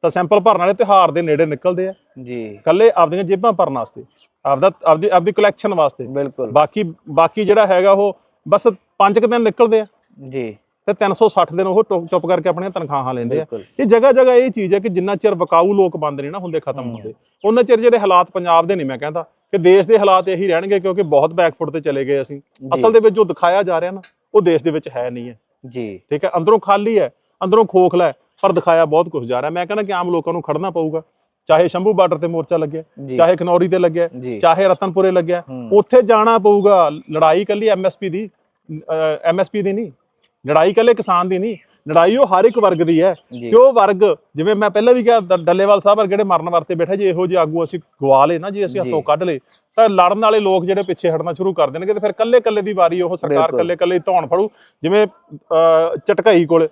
ਤਾਂ ਸੈਂਪਲ ਭਰਨ ਵਾਲੇ ਤਿਹਾਰ ਦੇ ਨੇੜੇ ਨਿਕਲਦੇ ਆ। ਜੀ। ਕੱਲੇ ਆਪਦੀਆਂ ਜੇਬਾਂ ਭਰਨ ਵਾਸਤੇ ਆਪਦਾ ਆਪਦੀ ਆਪਦੀ ਕਲੈਕਸ਼ਨ ਵਾਸਤੇ। ਬਿਲਕੁਲ। ਬਾਕੀ ਬਾਕੀ ਜਿਹੜਾ ਹੈਗਾ ਉਹ ਬਸ ਪੰਜ ਕੁ ਦਿਨ ਨਿਕਲਦੇ ਆ। ਜੀ। ਤੇ 360 ਦਿਨ ਉਹ ਟੁ- ਚੁੱਪ ਕਰਕੇ ਆਪਣੀਆਂ ਤਨਖਾਹਾਂ ਲੈਂਦੇ ਆ। ਬਿਲਕੁਲ। ਇਹ ਜਗ੍ਹਾ ਜਗ੍ਹਾ ਇਹ ਚੀਜ਼ ਹੈ ਕਿ ਜਿੰਨਾ ਚਿਰ ਵਕਾਊ ਲੋਕ ਬੰਦ ਨਹੀਂ ਨਾ ਹੁੰਦੇ ਖਤਮ ਹਮ। ਹੁੰਦੇ। ਉਹਨਾਂ ਚਿਰ ਜਿਹੜੇ ਹਾਲਾਤ ਪੰਜਾਬ ਦੇ ਨਹੀਂ ਮੈਂ ਕਹਿੰਦਾ ਕਿ ਦੇਸ਼ ਦੇ ਹਾਲਾਤ ਇਹੀ ਰਹਿਣਗੇ ਕਿਉਂਕਿ ਬਹੁਤ ਬੈਕਫੁੱਟ ਤੇ ਚਲੇ ਗਏ ਅਸੀਂ। ਅਸਲ ਦੇ ਵਿੱਚ ਜੋ ਦਿਖਾਇਆ ਜਾ ਰਿਹਾ ਨਾ ਉਹ ਦੇਸ਼ ਦੇ ਵਿੱਚ ਹੈ ਨਹੀਂ ਹੈ। ਜੀ। ਠੀਕ ਹੈ? ਅੰਦਰੋਂ ਖਾਲੀ ਹੈ ਅੰਦਰੋਂ ਖੋਖਲਾ ਹੈ ਪਰ ਦਿਖਾਇਆ ਬਹੁਤ ਕੁਝ ਜਾ ਰਿਹਾ। ਮੈਂ ਕਹਿੰਦਾ ਕਿ ਆਮ ਲੋਕਾਂ ਨੂੰ ਖੜਨਾ ਪਊਗਾ। ਚਾਹੇ ਸ਼ੰਭੂ ਬਾਰਡਰ ਤੇ ਮੋਰਚਾ ਲੱਗਿਆ ਜੀ। ਚਾਹੇ ਖਨੌਰੀ ਤੇ ਲੱਗਿਆ ਜੀ। ਚਾਹੇ ਰਤਨਪੁਰੇ ਲੱਗਿਆ ਹੂੰ, ਉੱਥੇ ਜਾਣਾ ਪਊਗਾ ਲੜਾਈ ਕੱਲੀ ਐਮਐਸਪੀ ਦੀ ਐਮਐਸਪੀ ਦੀ ਨਹੀਂ ਲੜਾਈ ਕੱਲੇ ਕਿਸਾਨ ਦੀ ਨਹੀਂ ਲੜਾਈ ਉਹ ਹਰ ਇੱਕ ਵਰਗ ਦੀ ਹੈ ਕਿ ਉਹ ਵਰਗ ਜਿਵੇਂ ਮੈਂ ਪਹਿਲਾਂ ਵੀ ਕਿਹਾ ਡੱਲੇਵਾਲ ਸਾਹਿਬ ਵਰਗੇ ਜਿਹੜੇ ਮਰਨ ਵਰਤੇ ਬੈਠੇ ਜੇ ਇਹੋ ਜਿਹੇ ਆਗੂ ਅਸੀਂ ਗਵਾ ਲਏ ਨਾ ਜੇ ਅਸੀਂ। ਹੱਥੋਂ ਕੱਢ ਲਏ ਤਾਂ ਲੜਨ ਵਾਲੇ ਲੋਕ ਜਿਹੜੇ ਪਿੱਛੇ ਹਟਣਾ ਸ਼ੁਰੂ ਕਰ ਦੇਣਗੇ ਤੇ ਫਿਰ ਕੱਲੇ ਕੱਲੇ ਦੀ ਵਾਰੀ ਉਹ ਸਰਕਾਰ। ਕੱਲੇ ਕੱਲੇ ਧੌਣ ਫੜੂ ਜਿਵੇਂ ਅਹ, ਝਟਕਾਈ ਕੋਲੇ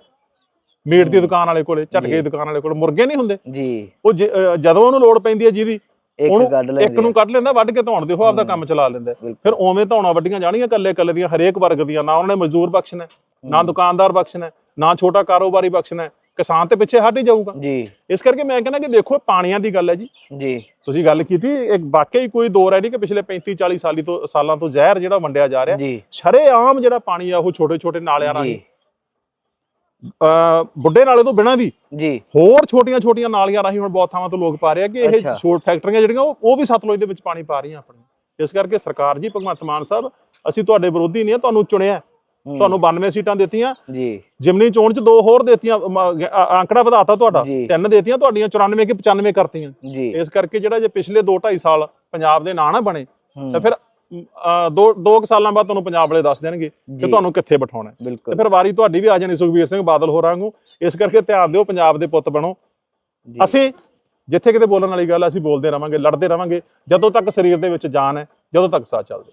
ਮੀਟ ਦੀ। ਦੁਕਾਨ ਵਾਲੇ ਕੋਲੇ ਝਟਕੇ। ਦੀ ਦੁਕਾਨ ਵਾਲੇ ਕੋਲੇ ਮੁਰਗੇ ਨਹੀਂ ਹੁੰਦੇ ਜੀ ਉਹ ਜਦੋਂ ਉਹਨੂੰ ਲੋੜ ਪੈਂਦੀ ਹੈ ਜਿਹਦੀ ਇੱਕ ਕੱਢ ਲੈਂਦੇ ਇੱਕ ਨੂੰ ਕੱਢ ਲੈਂਦਾ ਵੱਢ ਕੇ ਧੌਣ ਦੇ ਉਹ ਆਪਦਾ ਹੂੰ। ਕੰਮ ਚਲਾ ਲੈਂਦਾ। ਫਿਰ ਉਵੇਂ ਧੌਣਾ ਵੱਡੀਆਂ ਜਾਣੀਆਂ ਕੱਲੇ ਕੱਲੇ ਦੀਆਂ ਹਰੇਕ ਵਰਗ ਦੀਆਂ ਨਾ ਉਹਨਾਂ ਨੇ ਮਜ਼ਦੂਰ ਬਖਸ਼ਣਾ ਹੈ, ਨਾ ਹੂੰ, ਦੁਕਾਨਦਾਰ ਬਖਸ਼ਣਾ ਹੈ, ਨਾ ਛੋਟਾ ਕਾਰੋਬਾਰੀ ਬਖਸ਼ਣਾ ਹੈ। ਕਿਸਾਨ ਤੇ ਪਿੱਛੇ ਹਟ ਹੀ ਜਾਊਗਾ। ਜੀ। ਇਸ ਕਰਕੇ ਮੈਂ ਕਹਿੰਦਾ ਕਿ ਦੇਖੋ ਪਾਣੀਆਂ ਦੀ ਗੱਲ ਹੈ ਜੀ। ਜੀ। ਤੁਸੀਂ ਗੱਲ ਕੀਤੀ ਇੱਕ ਵਾਕਈ ਕੋਈ ਦੋ ਰਹਿ ਨਹੀਂ ਕਿ ਪਿਛਲੇ 35 40 ਸਾਲੀ ਤੋਂ ਸਾਲਾਂ ਤੋਂ ਜ਼ਹਿਰ ਜਿਹੜਾ ਵੰਡਿਆ ਜਾ ਰਿਹਾ। ਜੀ। ਸ਼ਰੇਆਮ ਜਿਹੜਾ ਪਾਣੀ ਆ ਉਹ ਛੋਟੇ ਛੋਟੇ ਨਾਲਿਆਂ ਰਾਹੀਂ ਬੁੱਢੇ ਨਾਲੇ ਤੋਂ ਬਿਨਾਂ ਵੀ ਜੀ। ਹੋਰ ਛੋਟੀਆਂ ਛੋਟੀਆਂ ਨਾਲੀਆਂ ਰਾਹੀਂ ਹੁਣ ਬਹੁਤ ਥਾਵਾਂ ਤੋਂ ਲੋਕ ਪਾ ਰਹੇ ਆ ਕਿ ਇਹ। ਛੋਟ ਫੈਕਟਰੀਆਂ ਜਿਹੜੀਆਂ ਉਹ ਉਹ ਵੀ ਸਤਲੁਜ ਦੇ ਵਿੱਚ ਪਾਣੀ ਪਾ ਰਹੀਆਂ ਆਪਣੀਆਂ। ਇਸ ਕਰਕੇ ਸਰਕਾਰ ਜੀ ਭਗਵੰਤ ਮਾਨ ਸਾਹਿਬ ਅਸੀਂ ਤੁਹਾਡੇ ਵਿਰੋਧੀ ਨਹੀਂ ਆ ਤੁਹਾਨੂੰ ਚੁਣਿਆ। ਤੁਹਾਨੂੰ 92 ਸੀਟਾਂ ਦਿੱਤੀਆਂ। ਜੀ। ਜਿਮਨੀ ਚੋਣ ਚ ਦੋ ਹੋਰ ਦਿੱਤੀਆਂ ਆંકੜਾ ਵਧਾਤਾ ਤੁਹਾਡਾ। ਤਿੰਨ ਦਿੱਤੀਆਂ ਤੁਹਾਡੀਆਂ 94 ਕਿ 95 ਕਰਤੀਆਂ। ਇਸ ਕਰਕੇ ਜਿਹੜਾ ਜੇ ਪਿਛਲੇ 2 2.5 ਸਾਲ ਪੰਜਾਬ ਦੇ ਨਾਂ ਨਾ ਬਣੇ ਤਾਂ ਫਿਰ ਦੋ ਦੋ ਕੁ ਸਾਲਾਂ ਬਾਅਦ ਤੁਹਾਨੂੰ ਪੰਜਾਬ ਵਾਲੇ ਦੱਸ ਦੇਣਗੇ ਕਿ ਤੁਹਾਨੂੰ ਕਿੱਥੇ ਬਿਠਾਉਣਾ ਹੈ। ਤੇ ਫਿਰ ਵਾਰੀ ਤੁਹਾਡੀ ਵੀ ਆ ਜਾਣੀ ਸੁਖਬੀਰ ਸਿੰਘ ਬਾਦਲ ਹੋਰਾਂ ਨੂੰ ਇਸ ਕਰਕੇ ਧਿਆਨ ਦਿਓ ਪੰਜਾਬ ਦੇ ਪੁੱਤ ਬਣੋ। ਅਸੀਂ ਜਿੱਥੇ ਕਿਤੇ ਬੋਲਣ ਵਾਲੀ ਗੱਲ ਅਸੀਂ ਬੋਲਦੇ ਰਵਾਂਗੇ ਲੜਦੇ ਰਵਾਂਗੇ। ਜਦੋਂ ਤੱਕ ਸਰੀਰ ਦੇ ਵਿੱਚ ਜਾਨ ਹੈ ਜਦੋਂ ਤੱਕ ਸਾਹ ਚੱਲਦਾ